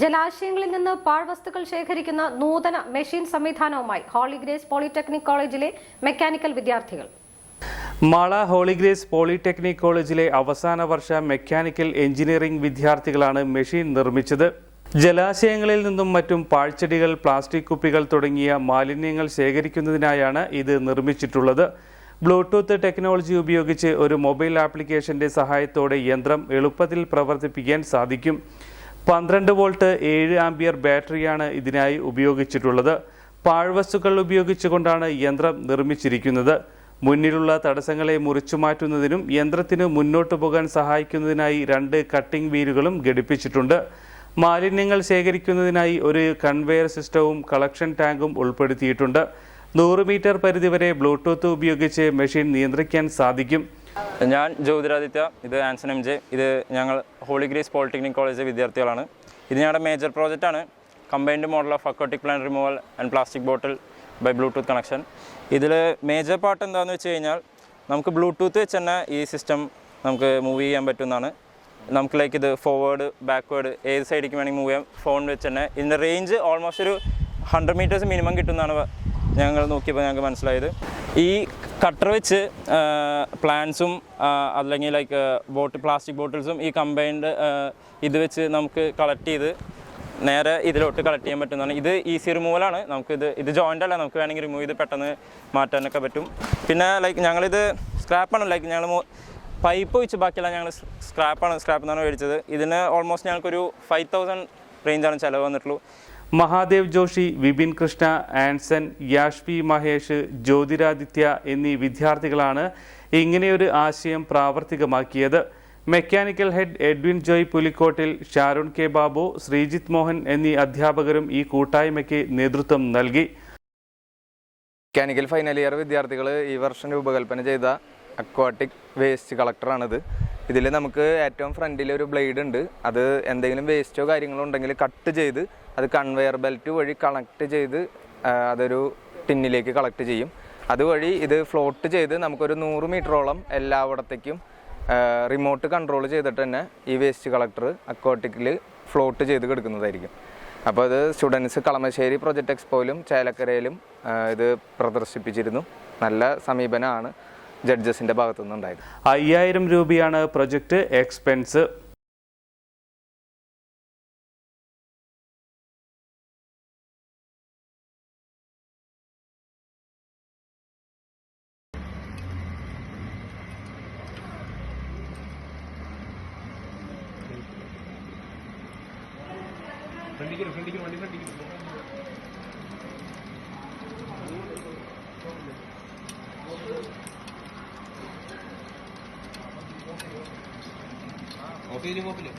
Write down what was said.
ജലാശയങ്ങളിൽ നിന്ന് പാഴ്വസ്തുക്കൾ ശേഖരിക്കുന്ന നൂതന മെഷീൻ സംവിധാനവുമായി ഹോളിഗ്രേസ് പോളിടെക്നിക് കോളേജിലെ മെക്കാനിക്കൽ വിദ്യാർത്ഥികൾ. മാള ഹോളിഗ്രേസ് പോളിടെക്നിക് കോളേജിലെ അവസാന വർഷ മെക്കാനിക്കൽ എഞ്ചിനീയറിംഗ് വിദ്യാർത്ഥികളാണ് മെഷീൻ നിർമ്മിച്ചത്. ജലാശയങ്ങളിൽ നിന്നും മറ്റും പാഴ്ചെടികൾ പ്ലാസ്റ്റിക് കുപ്പികൾ തുടങ്ങിയ മാലിന്യങ്ങൾ ശേഖരിക്കുന്നതിനായാണ് ഇത് നിർമ്മിച്ചിട്ടുള്ളത്. ബ്ലൂടൂത്ത് ടെക്നോളജി ഉപയോഗിച്ച് ഒരു മൊബൈൽ ആപ്ലിക്കേഷന്റെ സഹായത്തോടെ യന്ത്രം എളുപ്പത്തിൽ പ്രവർത്തിപ്പിക്കാൻ സാധിക്കും. പന്ത്രണ്ട് വോൾട്ട് ഏഴ് ആംബിയർ ബാറ്ററിയാണ് ഇതിനായി ഉപയോഗിച്ചിട്ടുള്ളത്. പാഴ്വസ്തുക്കൾ ഉപയോഗിച്ചുകൊണ്ടാണ് യന്ത്രം നിർമ്മിച്ചിരിക്കുന്നത്. മുന്നിലുള്ള തടസ്സങ്ങളെ മുറിച്ചു മാറ്റുന്നതിനും യന്ത്രത്തിന് മുന്നോട്ടു പോകാൻ സഹായിക്കുന്നതിനായി രണ്ട് കട്ടിംഗ് വീലുകളും ഘടിപ്പിച്ചിട്ടുണ്ട്. മാലിന്യങ്ങൾ ശേഖരിക്കുന്നതിനായി ഒരു കൺവെയർ സിസ്റ്റവും കളക്ഷൻ ടാങ്കും ഉൾപ്പെടുത്തിയിട്ടുണ്ട്. നൂറ് മീറ്റർ പരിധിവരെ ബ്ലൂടൂത്ത് ഉപയോഗിച്ച് മെഷീൻ നിയന്ത്രിക്കാൻ സാധിക്കും. ഞാൻ ജ്യോതിരാദിത്യ ഇത് ആൻസൺ എം ജെ ഇത് ഞങ്ങൾ ഹോളി ഗ്രീസ് പോളിടെക്നിക് കോളേജ് വിദ്യാർത്ഥികളാണ്. ഇത് ഞങ്ങളുടെ major പ്രോജക്റ്റാണ് combined model of aquatic plant removal and plastic bottle by bluetooth connection ഇതിൽ മേജർ പാർട്ട് എന്താണെന്ന് വെച്ച് കഴിഞ്ഞാൽ നമുക്ക് ബ്ലൂടൂത്ത് വെച്ച് തന്നെ ഈ സിസ്റ്റം നമുക്ക് മൂവ് ചെയ്യാൻ പറ്റുന്നതാണ്. നമുക്ക് ലൈക്ക് ഇത് ഫോർവേഡ് ബാക്ക്വേഡ് ഏത് സൈഡിലേക്ക് വേണമെങ്കിൽ മൂവ് ചെയ്യാം. ഫോൺ വെച്ച് തന്നെ ഇതിന്റെ റേഞ്ച് ഓൾമോസ്റ്റ് ഒരു ഹൺഡ്രഡ് മീറ്റേഴ്സ് മിനിമം കിട്ടുന്നതാണ് ഞങ്ങൾ നോക്കിയപ്പോൾ ഞങ്ങൾക്ക് മനസ്സിലായത്. ഈ കട്ടർ വെച്ച് പ്ലാന്റ്സും അല്ലെങ്കിൽ ലൈക്ക് ബോട്ട് പ്ലാസ്റ്റിക് ബോട്ടിൽസും ഈ കമ്പൈൻഡ് ഇത് വെച്ച് നമുക്ക് കളക്ട് ചെയ്ത് നേരെ ഇതിലോട്ട് കളക്ട് ചെയ്യാൻ പറ്റുന്നതാണ്. ഇത് ഈസി റിമൂവലാണ് നമുക്ക് ഇത് ഇത് ജോയിന്റ് അല്ല. നമുക്ക് വേണമെങ്കിൽ റിമൂവ് ചെയ്ത് പെട്ടെന്ന് മാറ്റാനൊക്കെ പറ്റും. പിന്നെ ലൈക്ക് ഞങ്ങളിത് സ്ക്രാപ്പാണ് ലൈക്ക് ഞങ്ങൾ പൈപ്പ് വെച്ച് ബാക്കിയെല്ലാം ഞങ്ങൾ സ്ക്രാപ്പാണ് സ്ക്രാപ്പ് എന്നാണ് മേടിച്ചത്. ഇതിന് ഓൾമോസ്റ്റ് ഞങ്ങൾക്കൊരു ഫൈവ് തൗസൻഡ് റേഞ്ചാണ് ചിലവ് വന്നിട്ടുള്ളൂ. മഹാദേവ് ജോഷി വിപിൻ കൃഷ്ണ ആൻസൺ യാഷ്പി മഹേഷ് ജ്യോതിരാദിത്യ എന്നീ വിദ്യാർത്ഥികളാണ് ഇങ്ങനെയൊരു ആശയം പ്രാവർത്തികമാക്കിയത്. Mechanical head Edwin Joy Pulikottil Sharun K Babu Sreejith Mohan എന്നീ അധ്യാപകരും ഈ കൂട്ടായ്മയ്ക്ക് നേതൃത്വം നൽകി. മെക്കാനിക്കൽ ഫൈനൽ ഇയർ വിദ്യാർത്ഥികൾ ഈ വർഷം രൂപകൽപ്പന ചെയ്ത അക്വാട്ടിക് വേസ്റ്റ് കളക്ടറാണിത്. ഇതിൽ നമുക്ക് ഏറ്റവും ഫ്രണ്ടിൽ ഒരു ബ്ലേഡ് ഉണ്ട്. അത് എന്തെങ്കിലും വേസ്റ്റോ കാര്യങ്ങളോ ഉണ്ടെങ്കിൽ കട്ട് ചെയ്ത് അത് കൺവെയർ ബെൽറ്റ് വഴി കണക്ട് ചെയ്ത് അതൊരു ടിന്നിലേക്ക് കളക്ട് ചെയ്യും. അതുവഴി ഇത് ഫ്ലോട്ട് ചെയ്ത് നമുക്കൊരു നൂറ് മീറ്ററോളം എല്ലായിടത്തേക്കും റിമോട്ട് കൺട്രോൾ ചെയ്തിട്ട് തന്നെ ഈ വേസ്റ്റ് കളക്ടർ അക്വാട്ടിക്കിൽ ഫ്ലോട്ട് ചെയ്ത് കിടക്കുന്നതായിരിക്കും. അപ്പോൾ അത് സ്റ്റുഡൻസ് കളമശ്ശേരി പ്രൊജക്ട് എക്സ്പോയിലും ചേലക്കരയിലും ഇത് പ്രദർശിപ്പിച്ചിരുന്നു. നല്ല സമീപനമാണ് ജഡ്ജസിന്റെ ഭാഗത്തുനിന്ന് ഉണ്ടായത് അയ്യായിരം രൂപയാണ് പ്രൊജക്ട് എക്സ്പെൻസ്. Mobile, mobile.